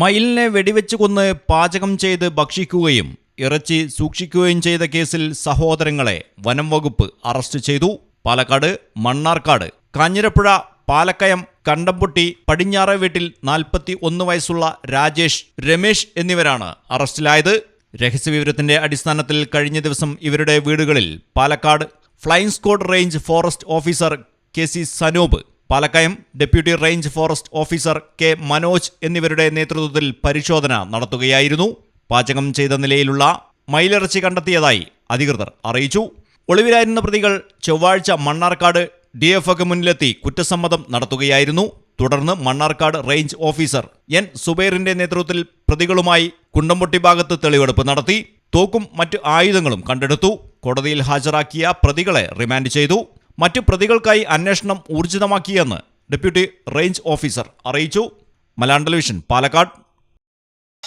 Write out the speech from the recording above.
മയിലിനെ വെടിവെച്ച് കൊന്ന് പാചകം ചെയ്ത് ഭക്ഷിക്കുകയും ഇറച്ചി സൂക്ഷിക്കുകയും ചെയ്ത കേസിൽ സഹോദരങ്ങളെ വനം വകുപ്പ് അറസ്റ്റ് ചെയ്തു. പാലക്കാട് മണ്ണാർക്കാട് കാഞ്ഞിരപ്പുഴ പാലക്കയം കണ്ടംപൊട്ടി പടിഞ്ഞാറ വീട്ടിൽ നാൽപ്പത്തി ഒന്ന് വയസ്സുള്ള രാജേഷ് രമേശ് എന്നിവരാണ് അറസ്റ്റിലായത്. രഹസ്യവിവരത്തിന്റെ അടിസ്ഥാനത്തിൽ കഴിഞ്ഞ ദിവസം ഇവരുടെ വീടുകളിൽ Palakkad flying squad range forest officer K C Sanoop Palakkayam deputy range forest officer K Manoj എന്നിവരുടെ നേതൃത്വത്തിൽ പരിശോധന നടത്തുകയായിരുന്നു. പാചകം ചെയ്ത നിലയിലുള്ള മയിലിറച്ചി കണ്ടെത്തിയതായി അധികൃതർ അറിയിച്ചു. ഒളിവിലായിരുന്ന പ്രതികൾ ചൊവ്വാഴ്ച മണ്ണാർക്കാട് ഡി എഫ് ഒക്കെ മുന്നിലെത്തി കുറ്റസമ്മതം നടത്തുകയായിരുന്നു. തുടർന്ന് മണ്ണാർക്കാട് റേഞ്ച് ഓഫീസർ എൻ സുബൈറിന്റെ നേതൃത്വത്തിൽ പ്രതികളുമായി കുണ്ടംപൊട്ടി ഭാഗത്ത് തെളിവെടുപ്പ് നടത്തി. തോക്കും മറ്റ് ആയുധങ്ങളും കണ്ടെടുത്തു. കോടതിയിൽ ഹാജരാക്കിയ പ്രതികളെ റിമാൻഡ് ചെയ്തു. മറ്റു പ്രതികൾക്കായി അന്വേഷണം ഊർജിതമാക്കിയെന്ന് ഡെപ്യൂട്ടി റേഞ്ച് ഓഫീസർ അറിയിച്ചു. Malayalam television Palakkad.